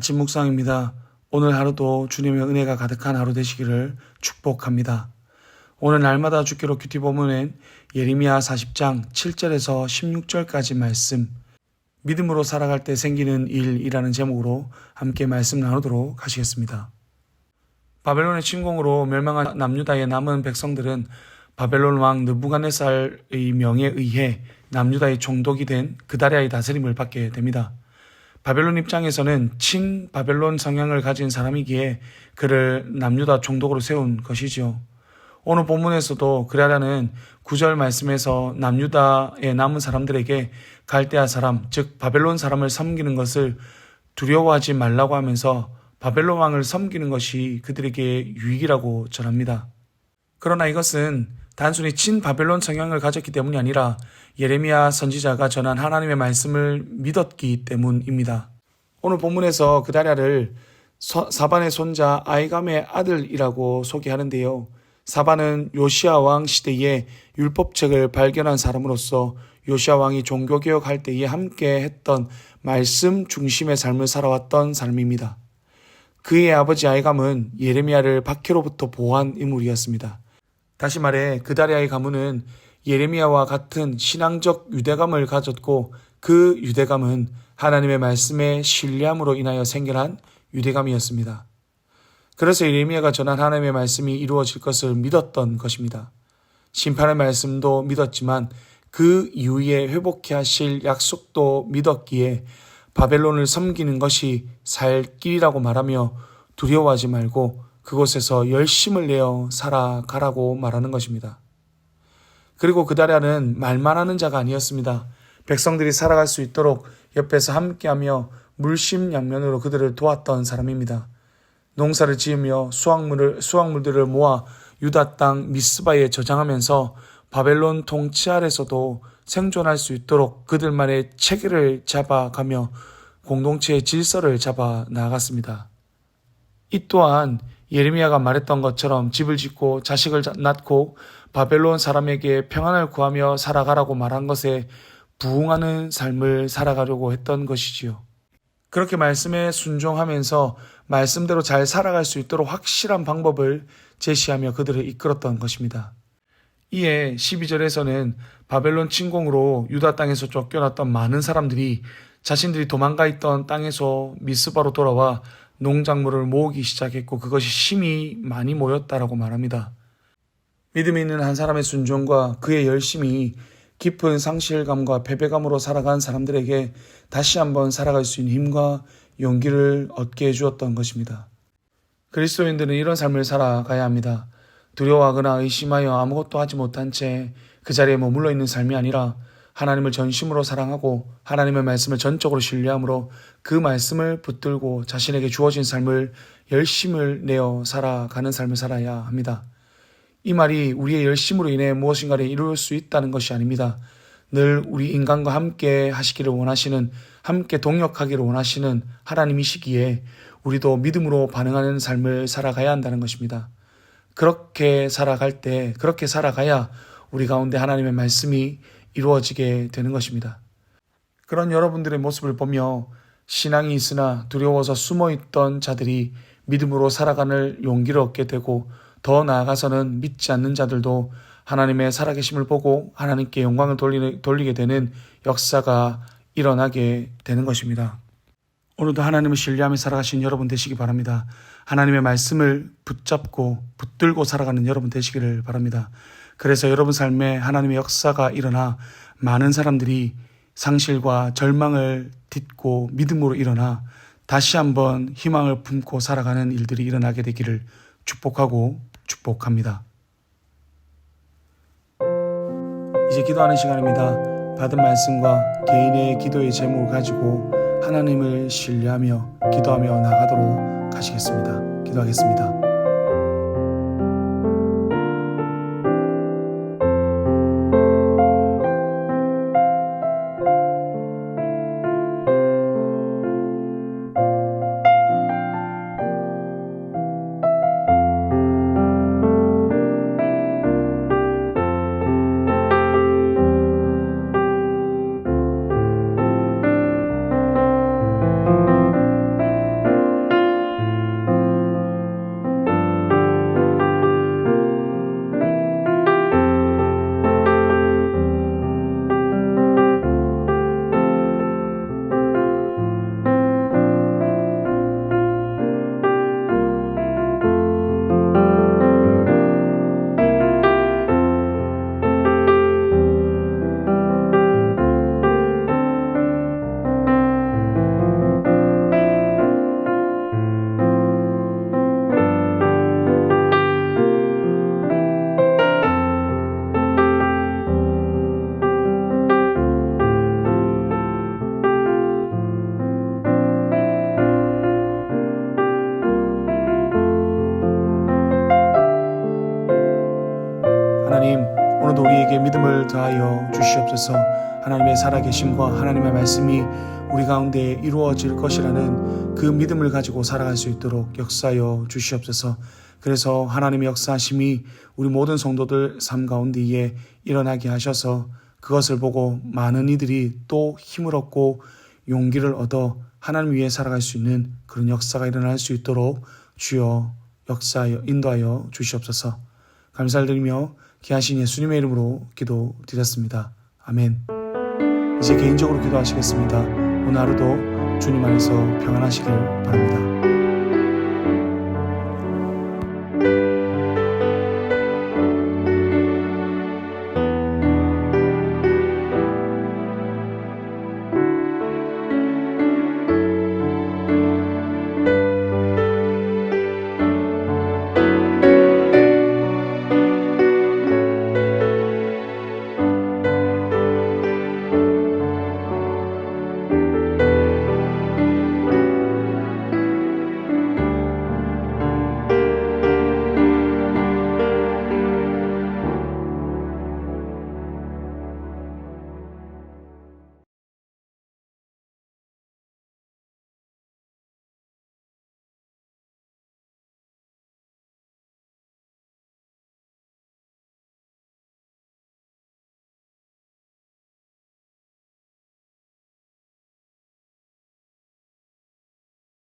아침 묵상입니다. 오늘 하루도 주님의 은혜가 가득한 하루 되시기를 축복합니다. 오늘 날마다 주기로 큐티 본문은 예레미야 40장 7절에서 16절까지 말씀 믿음으로 살아갈 때 생기는 일이라는 제목으로 함께 말씀 나누도록 하시겠습니다. 바벨론의 침공으로 멸망한 남유다의 남은 백성들은 바벨론 왕 느부갓네살의 명에 의해 남유다의 총독이 된 그다리아의 다스림을 받게 됩니다. 바벨론 입장에서는 친 바벨론 성향을 가진 사람이기에 그를 남유다 총독으로 세운 것이지요. 오늘 본문에서도 그라라는 구절 말씀에서 남유다의 남은 사람들에게 갈대아 사람, 즉 바벨론 사람을 섬기는 것을 두려워하지 말라고 하면서 바벨론 왕을 섬기는 것이 그들에게 유익이라고 전합니다. 그러나 이것은 단순히 친 바벨론 성향을 가졌기 때문이 아니라 예레미야 선지자가 전한 하나님의 말씀을 믿었기 때문입니다. 오늘 본문에서 그다리아를 사반의 손자 아이감의 아들이라고 소개하는데요. 사반은 요시아 왕 시대에 율법책을 발견한 사람으로서 요시아 왕이 종교개혁할 때에 함께 했던 말씀 중심의 삶을 살아왔던 사람입니다. 그의 아버지 아이감은 예레미야를 박해로부터 보호한 인물이었습니다. 다시 말해 그다리아의 가문은 예레미야와 같은 신앙적 유대감을 가졌고 그 유대감은 하나님의 말씀에 신뢰함으로 인하여 생겨난 유대감이었습니다. 그래서 예레미야가 전한 하나님의 말씀이 이루어질 것을 믿었던 것입니다. 심판의 말씀도 믿었지만 그 이후에 회복해 하실 약속도 믿었기에 바벨론을 섬기는 것이 살 길이라고 말하며 두려워하지 말고 그곳에서 열심을 내어 살아가라고 말하는 것입니다. 그리고 그다리아는 말만 하는 자가 아니었습니다. 백성들이 살아갈 수 있도록 옆에서 함께하며 물심양면으로 그들을 도왔던 사람입니다. 농사를 지으며 수확물을 수확물들을 모아 유다 땅 미스바에 저장하면서 바벨론 통치 아래서도 생존할 수 있도록 그들만의 체계를 잡아가며 공동체의 질서를 잡아 나아갔습니다. 이 또한 예레미야가 말했던 것처럼 집을 짓고 자식을 낳고 바벨론 사람에게 평안을 구하며 살아가라고 말한 것에 부응하는 삶을 살아가려고 했던 것이지요. 그렇게 말씀에 순종하면서 말씀대로 잘 살아갈 수 있도록 확실한 방법을 제시하며 그들을 이끌었던 것입니다. 이에 12절에서는 바벨론 침공으로 유다 땅에서 쫓겨났던 많은 사람들이 자신들이 도망가 있던 땅에서 미스바로 돌아와 농작물을 모으기 시작했고 그것이 심히 많이 모였다라고 말합니다. 믿음이 있는 한 사람의 순종과 그의 열심이 깊은 상실감과 패배감으로 살아간 사람들에게 다시 한번 살아갈 수 있는 힘과 용기를 얻게 해주었던 것입니다. 그리스도인들은 이런 삶을 살아가야 합니다. 두려워하거나 의심하여 아무것도 하지 못한 채 그 자리에 머물러 있는 삶이 아니라 하나님을 전심으로 사랑하고 하나님의 말씀을 전적으로 신뢰함으로 그 말씀을 붙들고 자신에게 주어진 삶을 열심을 내어 살아가는 삶을 살아야 합니다. 이 말이 우리의 열심으로 인해 무엇인가를 이룰 수 있다는 것이 아닙니다. 늘 우리 인간과 함께 하시기를 원하시는, 함께 동역하기를 원하시는 하나님이시기에 우리도 믿음으로 반응하는 삶을 살아가야 한다는 것입니다. 그렇게 살아갈 때, 그렇게 살아가야 우리 가운데 하나님의 말씀이 이루어지게 되는 것입니다. 그런 여러분들의 모습을 보며 신앙이 있으나 두려워서 숨어 있던 자들이 믿음으로 살아가는 용기를 얻게 되고 더 나아가서는 믿지 않는 자들도 하나님의 살아계심을 보고 하나님께 영광을 돌리게 되는 역사가 일어나게 되는 것입니다. 오늘도 하나님을 신뢰하며 살아가신 여러분 되시기 바랍니다. 하나님의 말씀을 붙잡고 붙들고 살아가는 여러분 되시기를 바랍니다. 그래서 여러분 삶에 하나님의 역사가 일어나 많은 사람들이 상실과 절망을 딛고 믿음으로 일어나 다시 한번 희망을 품고 살아가는 일들이 일어나게 되기를 축복하고 축복합니다. 이제 기도하는 시간입니다. 받은 말씀과 개인의 기도의 제목을 가지고 하나님을 신뢰하며 기도하며 나가도록 하시겠습니다. 기도하겠습니다. 우리에게 믿음을 더하여 주시옵소서. 하나님의 살아계심과 하나님의 말씀이 우리 가운데 이루어질 것이라는 그 믿음을 가지고 살아갈 수 있도록 역사하여 주시옵소서. 그래서 하나님의 역사하심이 우리 모든 성도들 삶 가운데에 일어나게 하셔서 그것을 보고 많은 이들이 또 힘을 얻고 용기를 얻어 하나님 위해 살아갈 수 있는 그런 역사가 일어날 수 있도록 주여 역사하여 인도하여 주시옵소서. 감사를 드리며 귀하신 예수님의 이름으로 기도 드렸습니다. 아멘. 이제 개인적으로 기도하시겠습니다. 오늘 하루도 주님 안에서 평안하시길 바랍니다.